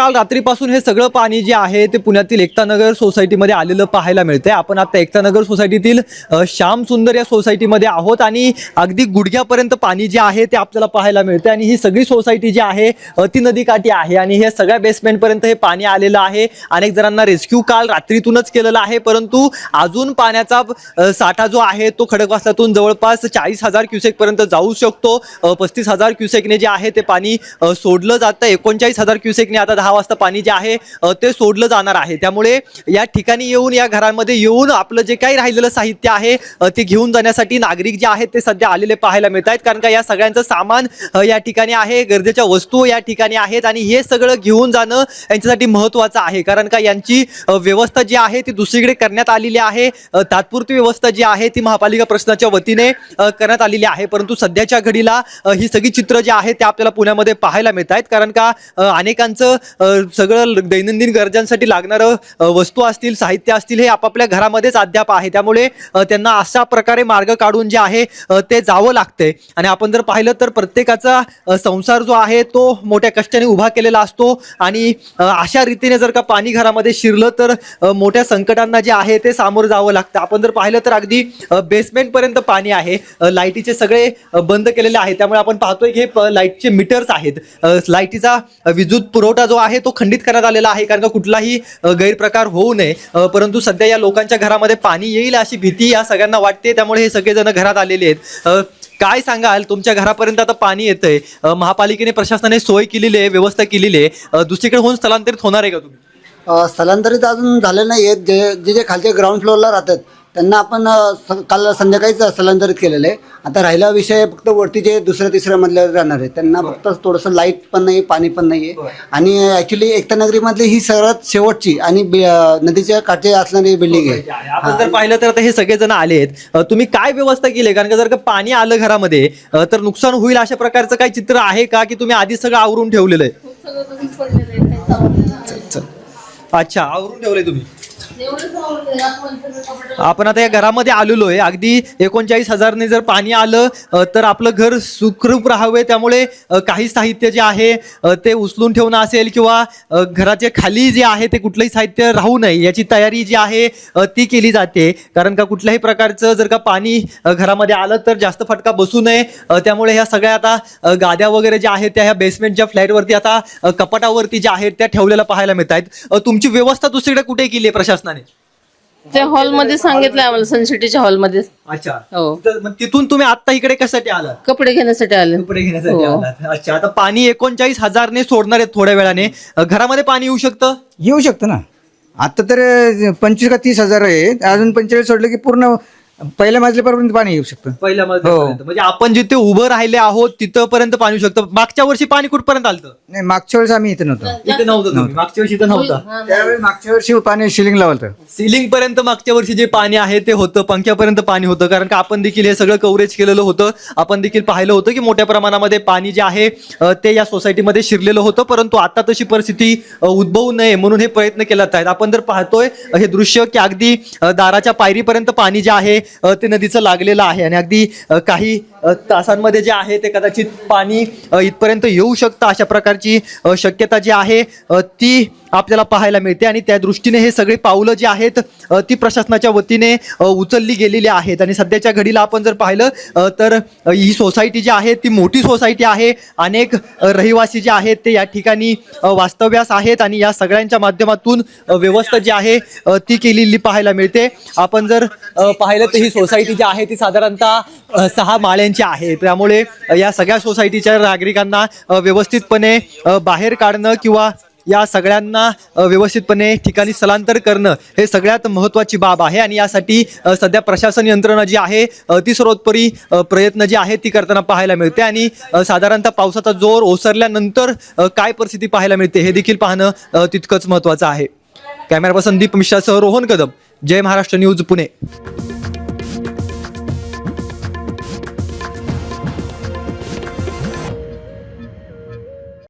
काल रात्रीपासून हे सगळं पाणी जे आहे ते पुण्यातील एकतानगर सोसायटीमध्ये आलेलं पाहायला मिळतंय. आपण आता एकतानगर सोसायटीतील श्याम सुंदर या सोसायटीमध्ये आहोत आणि अगदी गुडघ्यापर्यंत पाणी जे आहे ते आपल्याला पाहायला मिळते आणि ही सगळी सोसायटी जी आहे ती नदीकाठी आहे आणि हे सगळ्या बेसमेंटपर्यंत हे पाणी आलेलं आहे. अनेक जणांना रेस्क्यू काल रात्रीतूनच केलेला आहे परंतु अजून पाण्याचा साठा जो आहे तो खडकवासल्यातून जवळपास चाळीस हजार क्युसेकपर्यंत जाऊ शकतो. पस्तीस हजार क्युसेकने जे आहे ते पाणी सोडलं जातं एकोणचाळीस हजार क्युसेकने आता दहा दहा वाजता पाणी जे आहे ते सोडलं जाणार आहे. त्यामुळे या ठिकाणी येऊन या घरांमध्ये येऊन आपलं जे काही राहिलेलं साहित्य आहे ते घेऊन जाण्यासाठी नागरिक जे आहेत ते सध्या आलेले पाहायला मिळत आहेत कारण का या सगळ्यांचं सामान या ठिकाणी आहे गरजेच्या वस्तू या ठिकाणी आहेत आणि हे सगळं घेऊन जाणं यांच्यासाठी महत्त्वाचं आहे. कारण का यांची व्यवस्था जी आहे ती दुसरीकडे करण्यात आलेली आहे. तात्पुरती व्यवस्था जी आहे ती महापालिका प्रश्नाच्या वतीने करण्यात आलेली आहे. परंतु सध्याच्या घडीला ही सगळी चित्र जी आहे ते आपल्याला पुण्यामध्ये पाहायला मिळत आहेत कारण का अनेकांचं सगळं दैनंदिन गरजांसाठी लागणारं वस्तू असतील साहित्य असतील हे आपापल्या घरामध्येच अद्याप आहे. त्यामुळे त्यांना अशा प्रकारे मार्ग काढून जे आहे ते जावं लागतंय. आणि आपण जर पाहिलं तर प्रत्येकाचा संसार जो आहे तो मोठ्या कष्टाने उभा केलेला असतो. आणि अशा रीतीने जर का पाणी घरामध्ये शिरलं तर मोठ्या संकटांना जे आहे ते सामोरं जावं लागतं. आपण जर पाहिलं तर अगदी बेसमेंटपर्यंत पाणी आहे. लाईटीचे सगळे बंद केलेले आहे त्यामुळे आपण पाहतोय की हे प- लाईटचे मीटर्स आहेत. लाईटीचा विद्युत पुरवठा जो आहे तो खंडित करण्यात आलेला आहे कारण का कुठलाही गैरप्रकार होऊ नये. परंतु सध्या या लोकांच्या घरामध्ये पाणी येईल अशी भीती या सगळ्यांना वाटते. त्यामुळे हे सगळेजण घरात आलेले आहेत. काय सांगाल? तुमच्या घरापर्यंत आता पाणी येतंय. महापालिकेने प्रशासनाने सोय केलेली आहे व्यवस्था केलेली आहे. दुसरीकडे होऊन स्थलांतरित होणार आहे का तुम्ही? स्थलांतरित अजून झाले नाही आहेत जे जे जे ग्राउंड फ्लोअरला राहतात त्यांना आपण स- काल संध्याकाळीच स्थलांतरित केलेलं आहे. आता राहिला विषय फक्त वरती जे दुसऱ्या तिसऱ्या मधल्यावर राहणार आहे. त्यांना फक्त थोडंसं लाइट पण नाही पाणी पण नाही आहे. आणि ॲक्च्युली एकतानगरीमधली ही सर्वात शेवटची आणि बि- अ, नदीच्या काठी असणारी बिल्डिंग आहे. आपण जर पाहिलं तर आता हे सगळेजण आले आहेत. तुम्ही काय व्यवस्था केली? आहे? कारण का जर का पाणी आलं घरामध्ये अ, तर नुकसान होईल अशा प्रकारचं काही चित्र आहे का की तुम्ही आधी सगळं आवरून ठेवलेलं आहे. अच्छा आवरून ठेवलंय तुम्ही. आपण आता या घरामध्ये आलेलो आहे अगदी एकोणचाळीस हजारने जर पाणी आलं तर आपलं घर सुखरूप राहावे. त्यामुळे काही साहित्य जे आहे ते उचलून ठेवणं असेल किंवा घराचे खाली जे आहे ते कुठलंही साहित्य राहू नये. याची तयारी जी आहे ती केली जाते. कारण का कुठल्याही प्रकारचं जर का पाणी घरामध्ये आलं तर जास्त फटका बसू नये. त्यामुळे ह्या सगळ्या आता गाद्या वगैरे ज्या आहेत त्या ह्या बेसमेंटच्या फ्लॅटवरती आता कपाटावरती ज्या आहेत त्या ठेवलेल्या पाहायला मिळत आहेत तुमची व्यवस्था दुसरीकडे कुठे केली आहे प्रशासनाने? त्या हॉलमध्ये सांगितलं आम्हाला सनसिटीच्या हॉलमध्ये अच्छा. हो. तर मग तिथून तुम्ही आता इकडे कशासाठी आलात? कपडे घेण्यासाठी आले. कपडे घेण्यासाठी हो. आलात. अच्छा आता पाणी एकोणचाळीस हजारने सोडणार आहेत थोड्या वेळाने. अ, घरामध्ये पाणी येऊ शकतं? येऊ शकतं ना. आता तर पंचवीस का तीस हजार आहे अजून पंचेचाळीस सोडलं की पूर्ण पहिल्या मजल्यापर्यंत पाणी येऊ शकतं. पहिल्या मजल्यापर्यंत म्हणजे आपण जिथे उभं राहिले आहोत तिथपर्यंत पाणी येऊ शकतं. मागच्या वर्षी पाणी कुठपर्यंत आलं नाही मागच्या वेळेस आम्ही इथं नव्हतो. इथे नव्हतं तुम्ही. मागच्या वर्षी इथं नव्हतं. त्यावेळी मागच्या वर्षी पाणी शिलिंग लावलं होतं. सिलिंग पर्यंत मागच्या वर्षी जे पाणी आहे ते होतं. पंख्यापर्यंत पाणी होतं. कारण का आपण देखील हे सगळं कव्हरेज केलेलं होतं. आपण देखील पाहिलं होतं की मोठ्या प्रमाणामध्ये पाणी जे आहे अ, ते या सोसायटीमध्ये शिरलेलं होतं. परंतु आता तशी परिस्थिती अ, उद्भवू नये म्हणून हे प्रयत्न केला आहेत. आपण जर पाहतोय अ, हे दृश्य की अगदी अ, दाराच्या पायरीपर्यंत पाणी जे आहे ते नदीचं लागलेलं आहे. आणि अगदी काही तासांमध्ये जे आहे ते कदाचित पाणी इथपर्यंत येऊ शकतं अशा प्रकारची शक्यता जी आहे ती आपल्याला पाहायला मिळते. आणि त्या दृष्टीने हे सगळे पावलं जी आहेत ती प्रशासनाच्या वतीने उचलली गेलेली आहेत. आणि सध्याच्या घडीला आपण जर पाहिलं तर ही सोसायटी जी आहे ती मोठी सोसायटी आहे. अनेक रहिवासी जे आहेत ते या ठिकाणी वास्तव्यास आहेत. आणि या सगळ्यांच्या माध्यमातून व्यवस्था जी आहे ती केलेली पाहायला मिळते. आपण जर पाहिलं तर ही सोसायटी जी आहे ती साधारणतः सहा माळ्या माळ्यांची आहे. त्यामुळे या सगळ्या सोसायटीच्या नागरिकांना व्यवस्थितपणे बाहेर काढणं किंवा या सगळ्यांना व्यवस्थितपणे ठिकाणी स्थलांतर करणं हे सगळ्यात महत्त्वाची बाब आहे. आणि यासाठी सध्या प्रशासन यंत्रणा जी आहे ती सर्वोत्परी प्रयत्न जी आहे ती करताना पाहायला मिळते. आणि साधारणतः पावसाचा जोर ओसरल्यानंतर काय परिस्थिती पाहायला मिळते हे देखील पाहणं तितकंच महत्त्वाचं आहे. कॅमेरा पर्सन दीप मिश्रासह रोहन कदम. जय महाराष्ट्र न्यूज पुणे.